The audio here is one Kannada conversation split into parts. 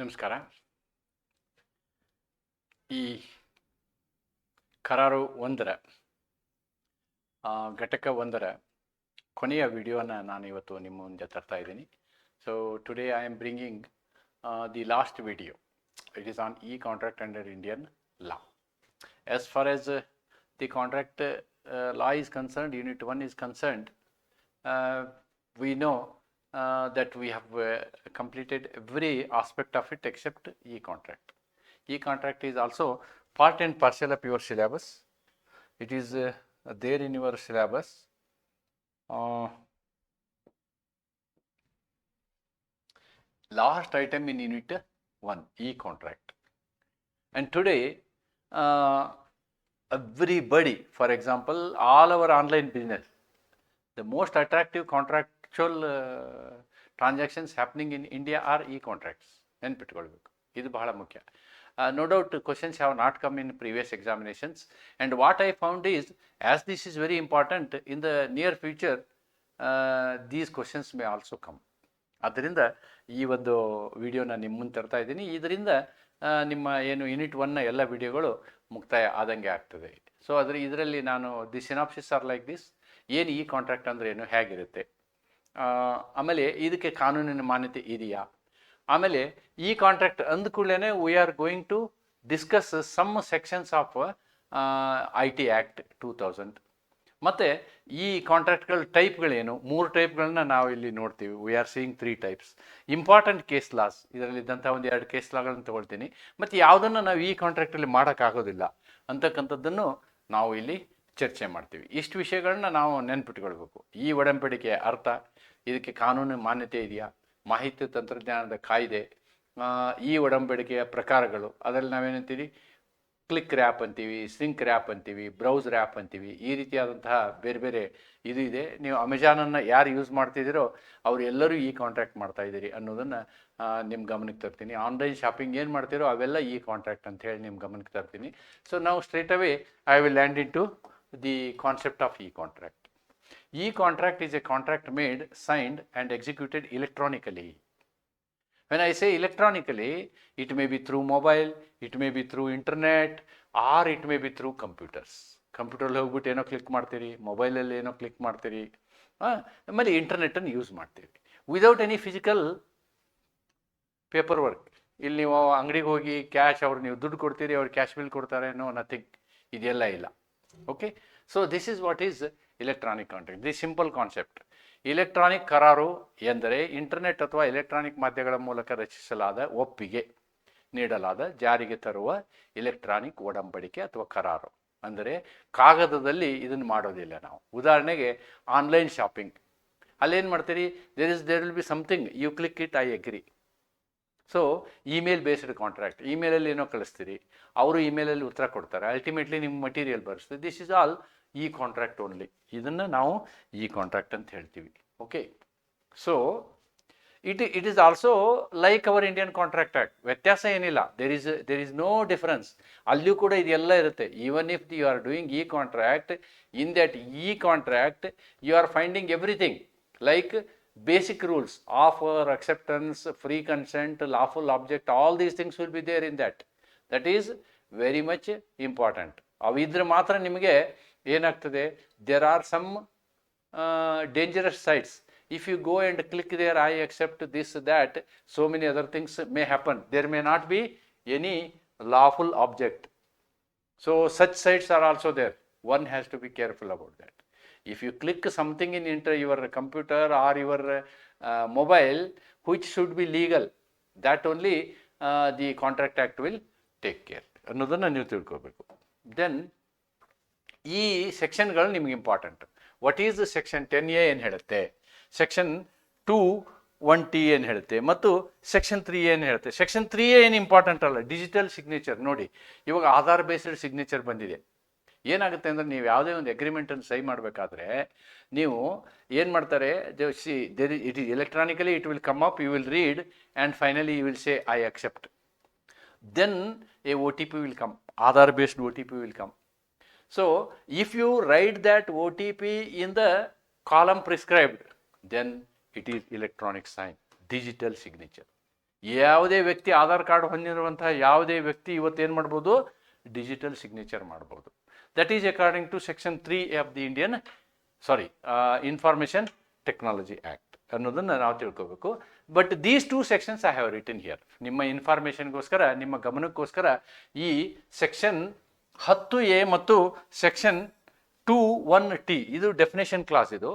ನಮಸ್ಕಾರ. ಈ ಕರಾರು ಒಂದರ ಘಟಕ ಒಂದರ ಕೊನೆಯ ವಿಡಿಯೋನ ನಾನು ಇವತ್ತು ನಿಮ್ಮ ಮುಂದೆ ತರ್ತಾ ಇದ್ದೀನಿ. So today I am bringing the last video it is on e contract under Indian law as far as the contract is concerned, Unit 1 is concerned, uh, we know uh, that we have uh, completed every aspect of it except e-contract. E-contract is also part and parcel of your syllabus. It is uh, there in your syllabus. Uh, last item in Unit 1, e-contract. And today, uh, everybody, for example, all our online business, the most attractive contractual transactions happening in India are e contracts ನೆನ್ಪಿಟ್ಕೊಳ್ಬೇಕು. ಇದು ಬಹಳ ಮುಖ್ಯ. No doubt questions have not come in previous examinations and what I found is as this is very important in the near future these questions may also come ಆದ್ದರಿಂದ ಈ ಒಂದು ವಿಡಿಯೋನ ನಿಮ್ಮ ಮುಂದೆ ತರ್ತಾ ಇದ್ದೀನಿ. ಇದರಿಂದ ಆ, ನಿಮ್ಮ ಏನು ಯೂನಿಟ್ ಒನ್ನ ಎಲ್ಲ ವಿಡಿಯೋಗಳು ಮುಕ್ತಾಯ ಆದಂಗೆ ಆಗ್ತದೆ. ಸೊ ಆದರೆ ಇದರಲ್ಲಿ ನಾನು the synopsis are like this ಏನು ಈ ಕಾಂಟ್ರಾಕ್ಟ್ ಅಂದರೆ ಏನು ಹೇಗಿರುತ್ತೆ? ಆಮೇಲೆ ಇದಕ್ಕೆ ಕಾನೂನಿನ ಮಾನ್ಯತೆ ಇದೆಯಾ? ಆಮೇಲೆ ಈ ಕಾಂಟ್ರಾಕ್ಟ್ ಅಂದ ಕೂಡಲೇ we are going to discuss some sections of I T act two thousand ಮತ್ತು ಈ ಕಾಂಟ್ರಾಕ್ಟ್ಗಳ ಟೈಪ್ಗಳೇನು ಮೂರು ಟೈಪ್ಗಳನ್ನ ನಾವು ಇಲ್ಲಿ ನೋಡ್ತೀವಿ. We are seeing three types important case laws ಇದರಲ್ಲಿದ್ದಂಥ ಒಂದು ಎರಡು ಕೇಸ್ ಲಾಗಳನ್ನು ತಗೊಳ್ತೀನಿ. ಮತ್ತು ಯಾವುದನ್ನು ನಾವು ಈ ಕಾಂಟ್ರಾಕ್ಟಲ್ಲಿ ಮಾಡೋಕ್ಕಾಗೋದಿಲ್ಲ ಅಂತಕ್ಕಂಥದ್ದನ್ನು ನಾವು ಇಲ್ಲಿ ಚರ್ಚೆ ಮಾಡ್ತೀವಿ. ಇಷ್ಟು ವಿಷಯಗಳನ್ನ ನಾವು ನೆನ್ಪಿಟ್ಕೊಳ್ಬೇಕು. ಈ ಒಡಂಬಡಿಕೆಯ ಅರ್ಥ ಇದಕ್ಕೆ ಕಾನೂನು ಮಾನ್ಯತೆ ಇದೆಯಾ? ಮಾಹಿತಿ ತಂತ್ರಜ್ಞಾನದ ಕಾಯ್ದೆ ಈ ಒಡಂಬಡಿಕೆಯ ಪ್ರಕಾರಗಳು, ಅದರಲ್ಲಿ ನಾವೇನಂತೀವಿ ಕ್ಲಿಕ್ ರ್ಯಾಪ್ ಅಂತೀವಿ, ಸಿಂಕ್ ರ್ಯಾಪ್ ಅಂತೀವಿ, ಬ್ರೌಸ್ ರ್ಯಾಪ್ ಅಂತೀವಿ, ಈ ರೀತಿಯಾದಂತಹ ಬೇರೆ ಬೇರೆ ಇದು ಇದೆ. ನೀವು ಅಮೆಜಾನನ್ನು ಯಾರು ಯೂಸ್ ಮಾಡ್ತಿದ್ದೀರೋ, ಅವರು ಎಲ್ಲರೂ ಈ ಕಾಂಟ್ರಾಕ್ಟ್ ಮಾಡ್ತಾ ಇದ್ದೀರಿ ಅನ್ನೋದನ್ನು ನಿಮ್ಮ ಗಮನಕ್ಕೆ ತರ್ತೀನಿ. ಆನ್ಲೈನ್ ಶಾಪಿಂಗ್ ಏನು ಮಾಡ್ತೀರೋ ಅವೆಲ್ಲ ಈ ಕಾಂಟ್ರಾಕ್ಟ್ ಅಂತ ಹೇಳಿ ನಿಮ್ಮ ಗಮನಕ್ಕೆ ತರ್ತೀನಿ. ಸೊ ನಾವು straight away, I will land in to the concept of e contract. E contract is a contract made signed and executed electronically When I say electronically, it may be through mobile, it may be through internet, or it may be through computers. ಕಂಪ್ಯೂಟರ್ಲ್ಲಿ ಹೋಗ್ಬಿಟ್ಟು ಏನೋ ಕ್ಲಿಕ್ ಮಾಡ್ತೀರಿ ಮೊಬೈಲಲ್ಲಿ ಏನೋ ಕ್ಲಿಕ್ ಮಾಡ್ತೀರಿ ಆ, ಆಮೇಲೆ ಇಂಟರ್ನೆಟನ್ನು ಯೂಸ್ ಮಾಡ್ತೀವಿ without any physical paper work ಇಲ್ಲಿ ನೀವು ಅಂಗಡಿಗೆ ಹೋಗಿ ಕ್ಯಾಶ್ ಅವ್ರು ನೀವು ದುಡ್ಡು ಕೊಡ್ತೀರಿ ಅವ್ರು ಕ್ಯಾಶ್ ಬಿಲ್ ಕೊಡ್ತಾರೆ ನೋ ನಥಿಂಗ್ ಇದೆಲ್ಲ ಇಲ್ಲ. Okay so this is what is electronic contract the simple concept electronic ಕರಾರು ಎಂದರೆ ಇಂಟರ್ನೆಟ್ ಅಥವಾ ಎಲೆಕ್ಟ್ರಾನಿಕ್ ಮಾಧ್ಯಮಗಳ ಮೂಲಕ ರಚಿಸಲಾದ, ಒಪ್ಪಿಗೆ ನೀಡಲಾದ, ಜಾರಿಗೆ ತರುವ ಇಲೆಕ್ಟ್ರಾನಿಕ್ ಒಡಂಬಡಿಕೆ ಅಥವಾ ಕರಾರು. ಅಂದರೆ ಕಾಗದದಲ್ಲಿ ಇದನ್ನು ಮಾಡೋದಿಲ್ಲ ನಾವು. ಉದಾಹರಣೆಗೆ ಆನ್ಲೈನ್ ಶಾಪಿಂಗ್ ಅಲ್ಲೇನು ಮಾಡ್ತೀರಿ? There is there will be something you click it I agree so email based contract ಇಮೇಲಲ್ಲಿ ಏನೋ ಕಳಿಸ್ತೀರಿ. ಅವರು ಇಮೇಲಲ್ಲಿ ಉತ್ತರ ಕೊಡ್ತಾರೆ. ಅಲ್ಟಿಮೇಟ್ಲಿ ನಿಮ್ಮ ಮಟೀರಿಯಲ್ ಬರುತ್ತೆ this is all e contract only ಇದನ್ನು ನಾವು ಈ ಕಾಂಟ್ರಾಕ್ಟ್ ಅಂತ ಹೇಳ್ತೀವಿ. Okay so it it is also like our Indian contract act ವ್ಯತ್ಯಾಸ ಏನಿಲ್ಲ. There is there is no difference ಅಲ್ಲಿಯೂ ಕೂಡ ಇದೆಲ್ಲ ಇರುತ್ತೆ. Even if you are doing e contract in that e contract you are finding everything like basic rules, offer, acceptance, free consent, lawful object, all these things will be there in that. That is very much important. ಅವಿದ್ರೆ ಮಾತ್ರ ನಿಮಗೆ ಏನಾಗ್ತದೆ there are some dangerous sites if you go and click there I accept this that so many other things may happen there may not be any lawful object So such sites are also there. One has to be careful about that. If you click something in inter your computer or your uh, mobile, which should be legal, that only uh, the Contract Act will take care. ಅನ್ನೋದನ್ನು ನೀವು ತಿಳ್ಕೋಬೇಕು ದೆನ್ ಈ ಸೆಕ್ಷನ್ಗಳು ನಿಮ್ಗೆ important. What is section ten A ಏನು ಹೇಳುತ್ತೆ? ಸೆಕ್ಷನ್ ಟೂ ಒನ್ ಟಿ ಏನು ಹೇಳುತ್ತೆ? ಮತ್ತು ಸೆಕ್ಷನ್ ತ್ರೀ ಏನು ಹೇಳುತ್ತೆ? ಸೆಕ್ಷನ್ ತ್ರೀ ಏನು ಇಂಪಾರ್ಟೆಂಟ್ ಅಲ್ಲ? ಡಿಜಿಟಲ್ ಸಿಗ್ನೇಚರ್ ನೋಡಿ, ಇವಾಗ ಆಧಾರ್ ಬೇಸ್ಡ್ ಸಿಗ್ನೇಚರ್ ಬಂದಿದೆ. ಏನಾಗುತ್ತೆ ಅಂದರೆ ನೀವು ಯಾವುದೇ ಒಂದು ಅಗ್ರಿಮೆಂಟನ್ನು ಸೈ ಮಾಡಬೇಕಾದ್ರೆ ನೀವು ಏನು ಮಾಡ್ತಾರೆ? See there it is electronically it will come up you will read and finally you will say I accept P will come Aadhaar based O T P will come. So, if you write that OTP in the column prescribed, then it is electronic sign, digital signature. ಯಾವುದೇ ವ್ಯಕ್ತಿ ಆಧಾರ್ ಕಾರ್ಡ್ ಹೊಂದಿರುವಂತಹ ಯಾವುದೇ ವ್ಯಕ್ತಿ ಇವತ್ತು ಏನು ಮಾಡ್ಬೋದು? ಡಿಜಿಟಲ್ ಸಿಗ್ನೇಚರ್ ಮಾಡ್ಬೋದು. That is according to section three of the Indian sorry information technology act ಅನ್ನೋದನ್ನು ನಾವು ತಿಳ್ಕೋಬೇಕು. But these two sections I have written here ನಿಮ್ಮ ಇನ್ಫಾರ್ಮೇಷನ್ಗೋಸ್ಕರ ನಿಮ್ಮ ಗಮನಕ್ಕೋಸ್ಕರ ಈ ಸೆಕ್ಷನ್ ಹತ್ತು ಎ ಮತ್ತು ಸೆಕ್ಷನ್ ಟೂ ಒನ್ ಟಿ, ಇದು ಡೆಫಿನೇಷನ್ ಕ್ಲಾಸ್ ಇದು.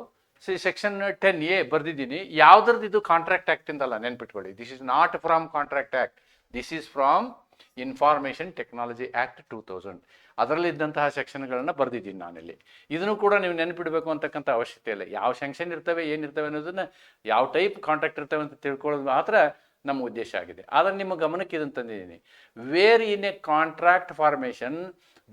ಸೆಕ್ಷನ್ ಟೆನ್ ಎ ಬರ್ದಿದ್ದೀನಿ. ಯಾವ್ದ್ರದ್ದು ಇದು ಕಾಂಟ್ರಾಕ್ಟ್ ಆ್ಯಕ್ಟ್ ಇಂದಲ್ಲ ನೆನ್ಪಿಟ್ಕೊಳ್ಳಿ. This is not from contract act this is from information technology act two thousand ಅದರಲ್ಲಿದ್ದಂತಹ ಸೆಕ್ಷನ್ಗಳನ್ನು ಬರೆದಿದ್ದೀನಿ ನಾನಿಲ್ಲಿ. ಇದನ್ನು ಕೂಡ ನೀವು ನೆನಪಿಡಬೇಕು ಅಂತಕ್ಕಂಥ ಅವಶ್ಯಕತೆ ಇಲ್ಲ. ಯಾವ ಸೆಕ್ಷನ್ ಇರ್ತವೆ ಏನಿರ್ತವೆ ಅನ್ನೋದನ್ನ ಯಾವ ಟೈಪ್ ಕಾಂಟ್ರಾಕ್ಟ್ ಇರ್ತವೆ ಅಂತ ತಿಳ್ಕೊಳ್ಳೋದು ಮಾತ್ರ ನಮ್ಮ ಉದ್ದೇಶ ಆಗಿದೆ. ಆದರೆ ನಿಮ್ಮ ಗಮನಕ್ಕೆ ಇದನ್ನು ತಂದಿದ್ದೀನಿ. Where in a contract formation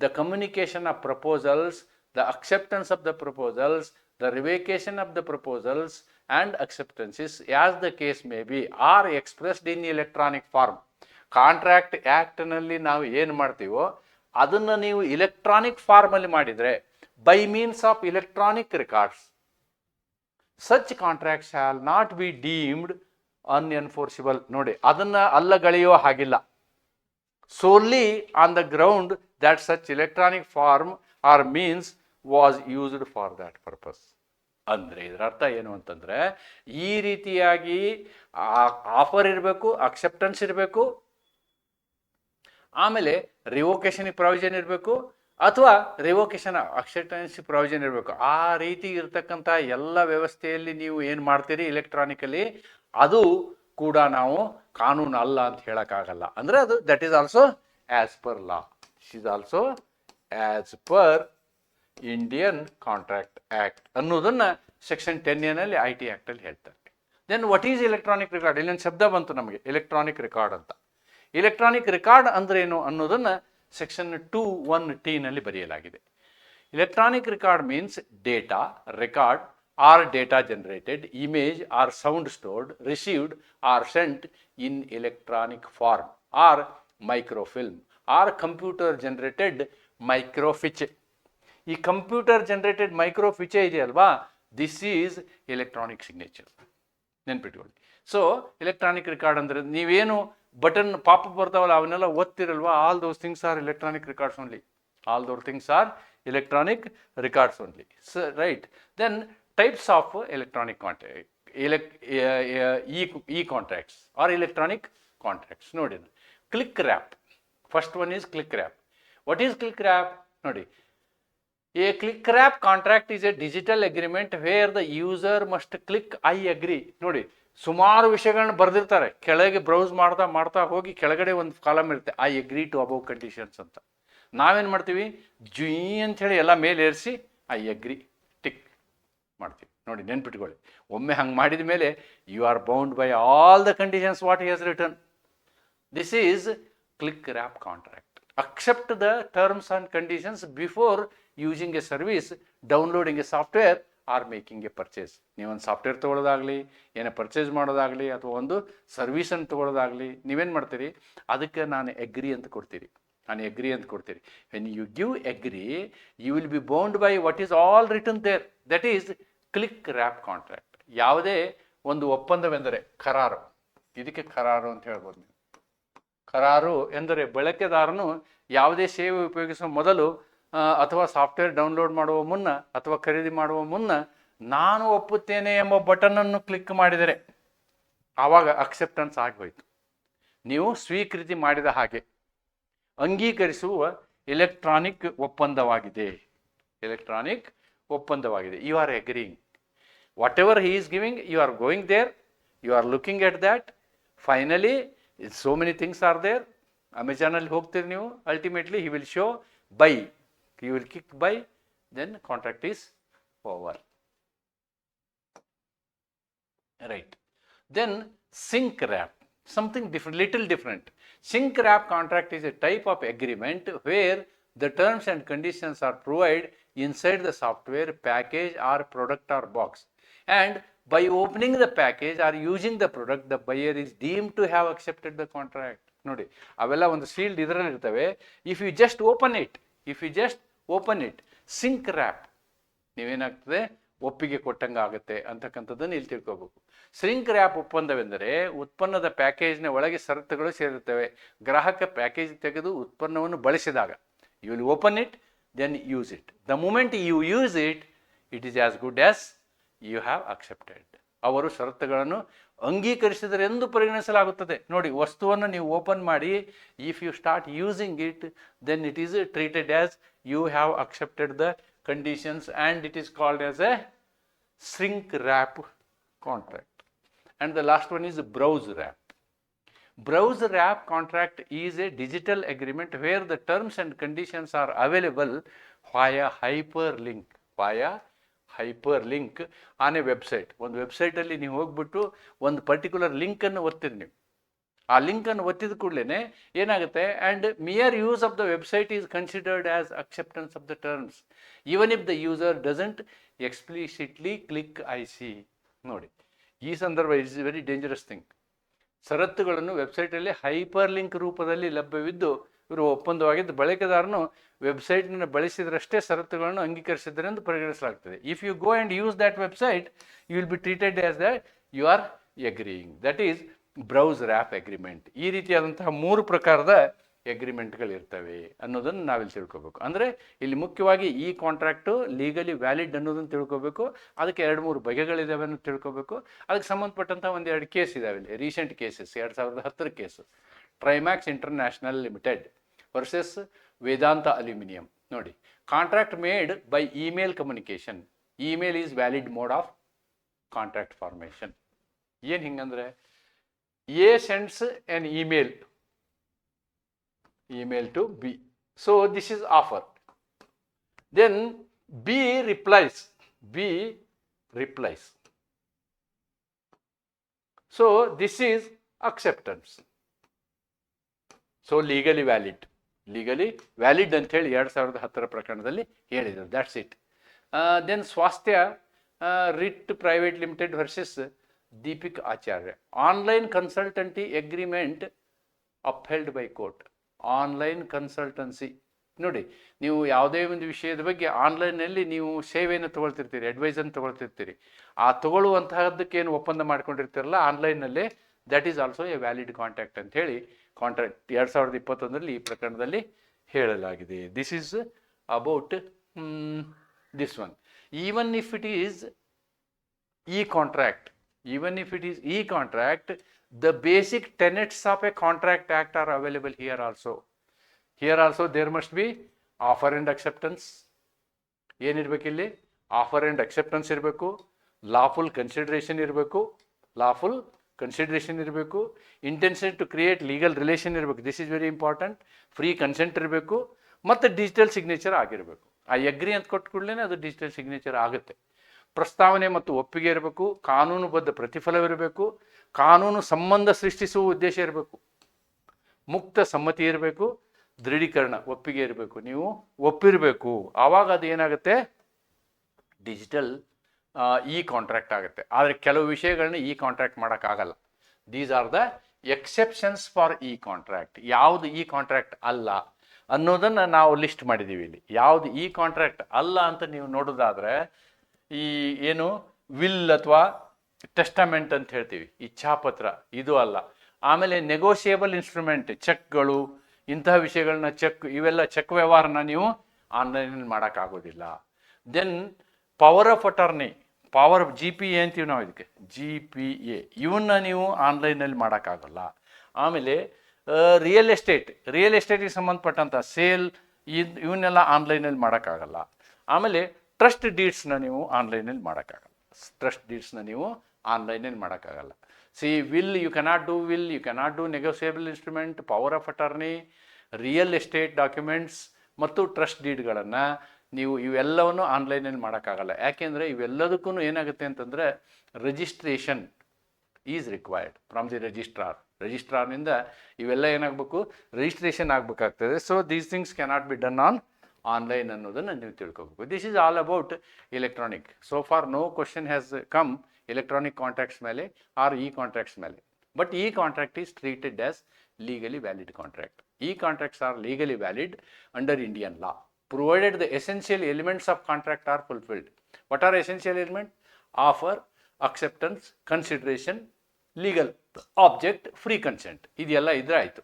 the communication of proposals the acceptance of the proposals the revocation of the proposals and acceptances as the case may be are expressed in electronic form contract ಆ್ಯಕ್ಟ್ನಲ್ಲಿ ನಾವು ಏನು ಮಾಡ್ತೀವೋ, ಅದನ್ನು ನೀವು ಇಲೆಕ್ಟ್ರಾನಿಕ್ ಫಾರ್ಮಲ್ಲಿ ಮಾಡಿದರೆ by means of electronic records such contract shall not be deemed unenforceable ನೋಡಿ, ಅದನ್ನು ಅಲ್ಲಗಳೆಯೋ ಹಾಗಿಲ್ಲ. Solely on the ground that such electronic form or means was used for that purpose ಅಂದರೆ ಇದರ ಅರ್ಥ ಏನು ಅಂತಂದರೆ, ಈ ರೀತಿಯಾಗಿ ಆಫರ್ ಇರಬೇಕು ಅಕ್ಸೆಪ್ಟೆನ್ಸ್ ಇರಬೇಕು, ಆಮೇಲೆ ರಿವೋಕೇಶನ್ ಪ್ರಾವಿಷನ್ ಇರಬೇಕು, ಅಥವಾ ರಿವೋಕೇಶನ್ ಅಕ್ಸೆಪ್ಟೆನ್ಸ್ ಪ್ರಾವಿಷನ್ ಇರಬೇಕು. ಆ ರೀತಿ ಇರತಕ್ಕಂಥ ಎಲ್ಲ ವ್ಯವಸ್ಥೆಯಲ್ಲಿ ನೀವು ಏನು ಮಾಡ್ತೀರಿ ಇಲೆಕ್ಟ್ರಾನಿಕಲಿ ಅದು ಕೂಡ ನಾವು ಕಾನೂನು ಅಲ್ಲ ಅಂತ ಹೇಳೋಕ್ಕಾಗಲ್ಲ. ಅಂದರೆ ಅದು that is also as per law is also as per Indian contract act ಅನ್ನೋದನ್ನು ಸೆಕ್ಷನ್ ಟೆನ್ ಎನಲ್ಲಿ ಐ ಟಿ ಆ್ಯಕ್ಟಲ್ಲಿ ಹೇಳ್ತಾರೆ. Then what is electronic record ಇಲ್ಲೊಂದು ಶಬ್ದ ಬಂತು ನಮಗೆ ಎಲೆಕ್ಟ್ರಾನಿಕ್ ರೆಕಾರ್ಡ್ ಅಂತ. ಎಲೆಕ್ಟ್ರಾನಿಕ್ ರೆಕಾರ್ಡ್ ಅಂದ್ರೇನು ಅನ್ನೋದನ್ನು ಸೆಕ್ಷನ್ ಟೂ ಒನ್ ಟಿನಲ್ಲಿ ಬರೆಯಲಾಗಿದೆ. Electronic record means data record or data generated image or sound stored received or sent in electronic form or microfilm or computer generated microfiche ಈ ಕಂಪ್ಯೂಟರ್ ಜನರೇಟೆಡ್ ಮೈಕ್ರೋಫಿಚೆ ಇದೆಯಲ್ವಾ? ದಿಸ್ ಈಸ್ ಎಲೆಕ್ಟ್ರಾನಿಕ್ ಸಿಗ್ನೇಚರ್ ನೆನ್ಪಿಟ್ಕೊಳ್ಳಿ. ಸೊ ಎಲೆಕ್ಟ್ರಾನಿಕ್ ರೆಕಾರ್ಡ್ ಅಂದರೆ ನೀವೇನು ಬಟನ್ ಪಾಪ್ ಬರ್ತಾವಲ್ಲ, ಅವನ್ನೆಲ್ಲ ಓದ್ತಿರಲ್ವಾ all those things are electronic records only all those things are electronic records only so right then types of electronic contract ಎಲೆಕ್ e contracts or electronic contracts ನೋಡಿ click wrap first one is click wrap what is click wrap ನೋಡಿ. A click wrap contract is a digital agreement where the user must click I agree ನೋಡಿ, ಸುಮಾರು ವಿಷಯಗಳನ್ನ ಬರೆದಿರ್ತಾರೆ. ಕೆಳಗೆ ಬ್ರೌಸ್ ಮಾಡ್ತಾ ಮಾಡ್ತಾ ಹೋಗಿ ಕೆಳಗಡೆ ಒಂದು ಕಾಲಮ್ ಇರುತ್ತೆ. I agree to above conditions ಅಂತ. ನಾವೇನು ಮಾಡ್ತೀವಿ? ಜುಯಿ ಹೇಳಿ ಎಲ್ಲ ಮೇಲೆ ಏರಿಸಿ ಐ ಅಗ್ರಿ ಟಿಕ್ ಮಾಡ್ತೀವಿ. ನೋಡಿ, ನೆನ್ಪಿಟ್ಕೊಳ್ಳಿ. ಒಮ್ಮೆ ಹಂಗೆ ಮಾಡಿದ ಮೇಲೆ you are bound by all the conditions what he has written this is click wrap contract accept the terms and conditions before using a service downloading a software or making a purchase ನೀವೊಂದು ಸಾಫ್ಟ್ವೇರ್ ತೊಗೊಳ್ಳೋದಾಗಲಿ, ಏನೋ ಪರ್ಚೇಸ್ ಮಾಡೋದಾಗಲಿ, ಅಥವಾ ಒಂದು ಸರ್ವಿಸನ್ನು ತೊಗೊಳ್ಳೋದಾಗಲಿ, ನೀವೇನು ಮಾಡ್ತೀರಿ? ಅದಕ್ಕೆ ನಾನು ಎಗ್ರಿ ಅಂತ ಕೊಡ್ತೀರಿ. ನಾನು ಎಗ್ರಿ ಅಂತ ಕೊಡ್ತೀರಿ. When you give agree you will be bound by what is all written there that is click wrap contract ಯಾವುದೇ ಒಂದು ಒಪ್ಪಂದವೆಂದರೆ, ಕರಾರು. ಇದಕ್ಕೆ ಕರಾರು ಅಂತ ಹೇಳ್ಬೋದು ಕರಾರು ಎಂದರೆ ಬಳಕೆದಾರನು ಯಾವುದೇ ಸೇವೆ ಉಪಯೋಗಿಸುವ ಮೊದಲು ಅಥವಾ ಸಾಫ್ಟ್ವೇರ್ ಡೌನ್ಲೋಡ್ ಮಾಡುವ ಮುನ್ನ ಅಥವಾ ಖರೀದಿ ಮಾಡುವ ಮುನ್ನ ನಾನು ಒಪ್ಪುತ್ತೇನೆ ಎಂಬ ಬಟನನ್ನು ಕ್ಲಿಕ್ ಮಾಡಿದರೆ ಆವಾಗ ಅಕ್ಸೆಪ್ಟೆನ್ಸ್ ಆಗಿಹೋಯಿತು. ನೀವು ಸ್ವೀಕೃತಿ ಮಾಡಿದ ಹಾಗೆ ಅಂಗೀಕರಿಸುವ ಎಲೆಕ್ಟ್ರಾನಿಕ್ ಒಪ್ಪಂದವಾಗಿದೆ. Electronic ಒಪ್ಪಂದವಾಗಿದೆ. You are agreeing whatever he is giving you are going there you are looking at that finally so many things are there ಅಮೆಜಾನಲ್ಲಿ ಹೋಗ್ತೀರಿ ನೀವು ultimately he will show buy you will kick buy then contract is over right then sync wrap something different little different sync wrap contract is a type of agreement where the terms and conditions are provided inside the software package or product or box and by opening the package or using the product, the buyer is deemed to have accepted the contract. ನೋಡಿ, ಅವೆಲ್ಲ ಒಂದು ಸೀಲ್ಡ್ ಇದರಲ್ಲಿ ಇರ್ತವೆ. If you just open it if you just open it shrink wrap ನೀವೇನಾಗ್ತದೆ? ಒಪ್ಪಿಗೆ ಕೊಟ್ಟಂಗೆ ಆಗುತ್ತೆ ಅಂತಕ್ಕಂಥದ್ದನ್ನು ಇಲ್ಲಿ ತಿಳ್ಕೊಬೇಕು. ಸ್ರಿಂಕ್ ರ್ಯಾಪ್ ಒಪ್ಪಂದವೆಂದರೆ ಉತ್ಪನ್ನದ ಪ್ಯಾಕೇಜ್ನ ಒಳಗೆ ಷರತ್ತುಗಳು ಸೇರಿರುತ್ತವೆ ಗ್ರಾಹಕ ಪ್ಯಾಕೇಜ್ ತೆಗೆದು ಉತ್ಪನ್ನವನ್ನು ಬಳಸಿದಾಗ you will open it then use it the moment you use it it is as good as you have accepted ಅವರು ಷರತ್ತುಗಳನ್ನು ಅಂಗೀಕರಿಸಿದರೆ ಎಂದು ಪರಿಗಣಿಸಲಾಗುತ್ತದೆ ನೋಡಿ ವಸ್ತುವನ್ನು ನೀವು ಓಪನ್ ಮಾಡಿ if you start using it then it is treated as you have accepted the conditions and it is called as a shrink wrap contract. And the last one is browse wrap. Browse wrap contract is a digital agreement where the terms and conditions are available via hyperlink. Via hyperlink on a website. ಒಂದು ವೆಬ್ಸೈಟಲ್ಲಿ ನೀವು ಹೋಗ್ಬಿಟ್ಟು ಒಂದು ಪರ್ಟಿಕ್ಯುಲರ್ ಲಿಂಕನ್ನು ಒತ್ತಿರಿ ನೀವು. ಆ ಲಿಂಕನ್ನು ಒತ್ತಿದ ಕೂಡಲೇ ಏನಾಗುತ್ತೆ? And mere use of the website is considered as acceptance of the terms even if the user doesn't explicitly click I see ನೋಡಿ, ಈ ಸಂದರ್ಭ ಇಸ್ ವೆರಿ ಡೇಂಜರಸ್ ಥಿಂಗ್ ಷರತ್ತುಗಳನ್ನು ವೆಬ್ಸೈಟಲ್ಲಿ ಹೈಪರ್ ಲಿಂಕ್ ರೂಪದಲ್ಲಿ ಲಭ್ಯವಿದ್ದು ಇವರು ಒಪ್ಪಂದವಾಗಿದ್ದು ಬಳಕೆದಾರನು ವೆಬ್ಸೈಟ್ನ ಬಳಸಿದ್ರಷ್ಟೇ ಷರತ್ತುಗಳನ್ನು ಅಂಗೀಕರಿಸಿದ್ದಾರೆ ಎಂದು ಪರಿಗಣಿಸಲಾಗ್ತದೆ. If you go and use that website you will be treated as that you are agreeing that is browse wrap agreement ಈ ರೀತಿಯಾದಂತಹ ಮೂರು ಪ್ರಕಾರದ ಎಗ್ರಿಮೆಂಟ್ಗಳಿರ್ತವೆ ಅನ್ನೋದನ್ನು ನಾವಿಲ್ಲಿ ತಿಳ್ಕೊಬೇಕು. ಅಂದರೆ ಇಲ್ಲಿ ಮುಖ್ಯವಾಗಿ ಈ ಕಾಂಟ್ರಾಕ್ಟು ಲೀಗಲಿ ವ್ಯಾಲಿಡ್ ಅನ್ನೋದನ್ನು ತಿಳ್ಕೊಬೇಕು. ಅದಕ್ಕೆ ಎರಡು ಮೂರು ಬಗೆಗಳಿದ್ದಾವೆ ಅನ್ನೋದು ತಿಳ್ಕೊಬೇಕು. ಅದಕ್ಕೆ ಸಂಬಂಧಪಟ್ಟಂಥ ಒಂದು ಎರಡು ಕೇಸ್ ಇದಾವೆ ಇಲ್ಲಿ. ರೀಸೆಂಟ್ ಕೇಸಸ್ ಎರಡು ಸಾವಿರದ ಹತ್ತರ case Trimex international limited versus Vedanta aluminium ನೋಡಿ contract made by email communication email is valid mode of contract formation ಏನು ಹಿಂಗಂದ್ರೆ A sends an email email to B. So, this is offer. Then, B replies. B replies. So, this is acceptance. So legally valid legally valid ಅಂತ ಹೇಳಿ ಎರಡು ಸಾವಿರದ ಹತ್ತರ ಪ್ರಕರಣದಲ್ಲಿ ಹೇಳಿದರು. That's it then Swasthya writ private limited versus Deepak Acharya. Online consultancy agreement upheld by court online consultancy ನೋಡಿ, ನೀವು ಯಾವುದೇ ಒಂದು ವಿಷಯದ ಬಗ್ಗೆ ಆನ್ಲೈನ್ನಲ್ಲಿ ನೀವು ಸೇವೆಯನ್ನು ತೊಗೊಳ್ತಿರ್ತೀರಿ ಅಡ್ವೈಸನ್ನು ತೊಗೊಳ್ತಿರ್ತೀರಿ. ಆ ತೊಗೊಳ್ಳುವಂತಹದ್ದಕ್ಕೇನು ಒಪ್ಪಂದ ಮಾಡ್ಕೊಂಡಿರ್ತೀರಲ್ಲ ಆನ್ಲೈನ್ನಲ್ಲೇ that is also a valid contract ಅಂತ ಹೇಳಿ ಕಾಂಟ್ರಾಕ್ಟ್ ಎರಡು ಸಾವಿರದ ಇಪ್ಪತ್ತೊಂದರಲ್ಲಿ ಈ ಪ್ರಕರಣದಲ್ಲಿ ಹೇಳಲಾಗಿದೆ. This is about this one even if it is e contract even if it is e contract the basic tenets of a contract act are available here also here also there must be offer and acceptance ಏನಿರಬೇಕು ಇಲ್ಲಿ? ಆಫರ್ ಆ್ಯಂಡ್ ಅಕ್ಸೆಪ್ಟೆನ್ಸ್ ಇರಬೇಕು. ಲಾಫುಲ್ ಕನ್ಸಿಡ್ರೇಷನ್ ಇರಬೇಕು. ಲಾಫುಲ್ ಕನ್ಸಿಡ್ರೇಷನ್ ಇರಬೇಕು intention to create legal relation ಇರಬೇಕು. This is very important free consent ಇರಬೇಕು, ಮತ್ತು ಡಿಜಿಟಲ್ ಸಿಗ್ನೇಚರ್ ಆಗಿರಬೇಕು. ಆ ಎಗ್ರಿ ಅಂತ ಕೊಟ್ಟ ಕೂಡಲೇ ಅದು ಡಿಜಿಟಲ್ ಸಿಗ್ನೇಚರ್ ಆಗುತ್ತೆ. ಪ್ರಸ್ತಾವನೆ ಮತ್ತು ಒಪ್ಪಿಗೆ ಇರಬೇಕು, ಕಾನೂನುಬದ್ಧ ಪ್ರತಿಫಲವಿರಬೇಕು, ಕಾನೂನು ಸಂಬಂಧ ಸೃಷ್ಟಿಸುವ ಉದ್ದೇಶ ಇರಬೇಕು. ಮುಕ್ತ ಸಮ್ಮತಿ ಇರಬೇಕು, ದೃಢೀಕರಣ, ಒಪ್ಪಿಗೆ ಇರಬೇಕು. ನೀವು ಒಪ್ಪಿರಬೇಕು. ಆವಾಗ ಅದು ಏನಾಗುತ್ತೆ ಡಿಜಿಟಲ್ ಇ ಕಾಂಟ್ರಾಕ್ಟ್ ಆಗುತ್ತೆ. ಆದರೆ ಕೆಲವು ವಿಷಯಗಳನ್ನ ಇ ಕಾಂಟ್ರಾಕ್ಟ್ ಮಾಡೋಕ್ಕಾಗಲ್ಲ. These are the exceptions for e contract ಯಾವುದು ಇ ಕಾಂಟ್ರಾಕ್ಟ್ ಅಲ್ಲ ಅನ್ನೋದನ್ನು ನಾವು ಲಿಸ್ಟ್ ಮಾಡಿದ್ದೀವಿ ಇಲ್ಲಿ. ಯಾವುದು ಇ ಕಾಂಟ್ರಾಕ್ಟ್ ಅಲ್ಲ ಅಂತ ನೀವು ನೋಡೋದಾದರೆ ಈ ಏನು ವಿಲ್ ಅಥವಾ ಟೆಸ್ಟಮೆಂಟ್ ಅಂತ ಹೇಳ್ತೀವಿ. ಇಚ್ಛಾಪತ್ರ ಇದು ಅಲ್ಲ. ಆಮೇಲೆ ನೆಗೋಷಿಯೇಬಲ್ ಇನ್ಸ್ಟ್ರೂಮೆಂಟ್ ಚೆಕ್ಗಳು ಇಂತಹ ವಿಷಯಗಳನ್ನ ಚೆಕ್ ಇವೆಲ್ಲ ಚೆಕ್ ವ್ಯವಹಾರನ ನೀವು ಆನ್ಲೈನಲ್ಲಿ ಮಾಡೋಕ್ಕಾಗೋದಿಲ್ಲ. Then power of attorney power G P A ಅಂತೀವಿ ನಾವು ಇದಕ್ಕೆ. ಜಿ ಪಿ ಎ ಇವನ್ನ ನೀವು ಆನ್ಲೈನಲ್ಲಿ ಮಾಡೋಕ್ಕಾಗಲ್ಲ. ಆಮೇಲೆ ರಿಯಲ್ ಎಸ್ಟೇಟ್ ರಿಯಲ್ ಎಸ್ಟೇಟಿಗೆ ಸಂಬಂಧಪಟ್ಟಂಥ ಸೇಲ್ ಇವನ್ನೆಲ್ಲ ಆನ್ಲೈನಲ್ಲಿ ಮಾಡೋಕ್ಕಾಗಲ್ಲ. ಆಮೇಲೆ ಟ್ರಸ್ಟ್ ಡೀಡ್ಸ್ನ ನೀವು ಆನ್ಲೈನಲ್ಲಿ ಮಾಡೋಕ್ಕಾಗಲ್ಲ. ಟ್ರಸ್ಟ್ ಡೀಡ್ಸ್ನ ನೀವು ಆನ್ಲೈನಲ್ಲಿ ಮಾಡೋಕ್ಕಾಗಲ್ಲ. See will you cannot do will you cannot do negotiable instrument power of attorney real estate documents ಮತ್ತು ಟ್ರಸ್ಟ್ ಡೀಡ್ಗಳನ್ನು ನೀವು ಇವೆಲ್ಲವನ್ನು ಆನ್ಲೈನಲ್ಲಿ ಮಾಡೋಕ್ಕಾಗಲ್ಲ. ಯಾಕೆಂದರೆ ಇವೆಲ್ಲದಕ್ಕೂ ಏನಾಗುತ್ತೆ ಅಂತಂದರೆ registration is required from the registrar ರಿಜಿಸ್ಟ್ರಾರ್ನಿಂದ ಇವೆಲ್ಲ ಏನಾಗಬೇಕು? Registration ಆಗಬೇಕಾಗ್ತದೆ. So these things cannot be done on online ಅನ್ನೋದನ್ನು ನೀವು ತಿಳ್ಕೊಬೇಕು. This is all about electronic so far no question has come electronic contracts ಮೇಲೆ ಆರ್ ಇ ಕಾಂಟ್ರಾಕ್ಟ್ಸ್ ಮೇಲೆ. But e contract is treated as legally valid contract e contracts are legally valid under Indian law, provided the essential elements of contract are fulfilled. What are essential element offer acceptance consideration legal object free consent ಇದೆಲ್ಲ ಇದ್ರಾಯಿತು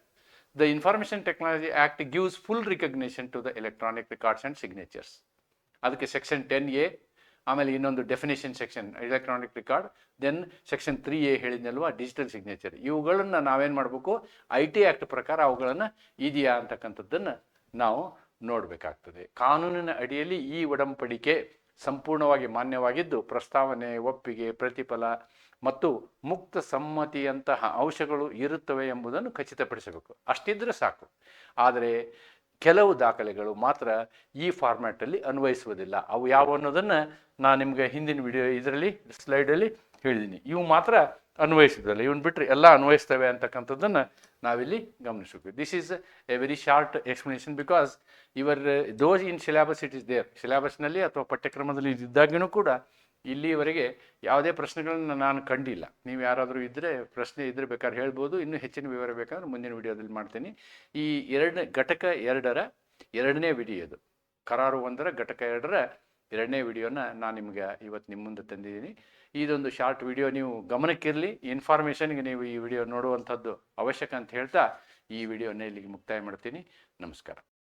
the information technology act gives full recognition to the electronic records and signatures ಅದಕ್ಕೆ ಸೆಕ್ಷನ್ ಟೆನ್ ಎ ಆಮೇಲೆ ಇನ್ನೊಂದು definition section electronic record then section three A ಹೇಳಿದ್ನಲ್ವಾ digital signature ಇವುಗಳನ್ನು ನಾವೇನು ಮಾಡಬೇಕು? ಐ ಟಿ ಆ್ಯಕ್ಟ್ ಪ್ರಕಾರ ಅವುಗಳನ್ನು ಇದೆಯಾ ಅಂತಕ್ಕಂಥದ್ದನ್ನು ನಾವು ನೋಡಬೇಕಾಗ್ತದೆ. ಕಾನೂನಿನ ಅಡಿಯಲ್ಲಿ ಈ ಒಡಂಬಡಿಕೆ ಸಂಪೂರ್ಣವಾಗಿ ಮಾನ್ಯವಾಗಿದ್ದು, ಪ್ರಸ್ತಾವನೆ, ಒಪ್ಪಿಗೆ, ಪ್ರತಿಫಲ ಮತ್ತು ಮುಕ್ತ ಸಮ್ಮತಿಯಂತಹ ಅಂಶಗಳು ಇರುತ್ತವೆ ಎಂಬುದನ್ನು ಖಚಿತಪಡಿಸಬೇಕು. ಅಷ್ಟಿದ್ರೆ ಸಾಕು. ಆದರೆ ಕೆಲವು ದಾಖಲೆಗಳು ಮಾತ್ರ ಈ ಫಾರ್ಮ್ಯಾಟಲ್ಲಿ ಅನ್ವಯಿಸುವುದಿಲ್ಲ. ಅವು ಯಾವ ಅನ್ನೋದನ್ನು ನಾನು ನಿಮಗೆ ಹಿಂದಿನ ವಿಡಿಯೋ ಇದರಲ್ಲಿ ಸ್ಲೈಡಲ್ಲಿ ಹೇಳಿದ್ದೀನಿ ಇವು ಮಾತ್ರ ಅನ್ವಯಿಸುವುದಿಲ್ಲ ಇವನ್ ಬಿಟ್ಟರೆ ಎಲ್ಲ ಅನ್ವಯಿಸ್ತವೆ ಅಂತಕ್ಕಂಥದ್ದನ್ನು ನಾವಿಲ್ಲಿ ಗಮನಿಸಬೇಕು. This is a very short explanation because ever those in syllabus it is there ಸಿಲೆಬಸ್ನಲ್ಲಿ ಅಥವಾ ಪಠ್ಯಕ್ರಮದಲ್ಲಿ ಇದ್ದಾಗಿನೂ ಕೂಡ ಇಲ್ಲಿವರೆಗೆ ಯಾವುದೇ ಪ್ರಶ್ನೆಗಳನ್ನು ನಾನು ಕಂಡಿಲ್ಲ. ನೀವು ಯಾರಾದರೂ ಇದ್ದರೆ ಪ್ರಶ್ನೆ ಇದ್ದರೆ ಬೇಕಾದ್ರೆ ಹೇಳ್ಬೋದು. ಇನ್ನೂ ಹೆಚ್ಚಿನ ವಿವರ ಬೇಕಾದ್ರೆ ಮುಂದಿನ ವಿಡಿಯೋದಲ್ಲಿ ಮಾಡ್ತೀನಿ. ಈ ಎರಡನೇ ಘಟಕ ಎರಡರ, ಎರಡನೇ ವಿಡಿಯೋ ಇದು ಕರಾರು ಒಂದರ, ಘಟಕ ಎರಡರ ಎರಡನೇ ವಿಡಿಯೋನ ನಾನು ನಿಮಗೆ ಇವತ್ತು ನಿಮ್ಮ ಮುಂದೆ ತಂದಿದ್ದೀನಿ. ಇದೊಂದು ಶಾರ್ಟ್ ವಿಡಿಯೋ, ನೀವು ಗಮನಕ್ಕಿರಲಿ, ಇನ್ಫಾರ್ಮೇಷನ್ಗೆ ನೀವು ಈ ವಿಡಿಯೋ ನೋಡುವಂಥದ್ದು ಅವಶ್ಯಕ ಅಂತ ಹೇಳ್ತಾ ಈ ವಿಡಿಯೋನ ಇಲ್ಲಿಗೆ ಮುಕ್ತಾಯ ಮಾಡ್ತೀನಿ. ನಮಸ್ಕಾರ.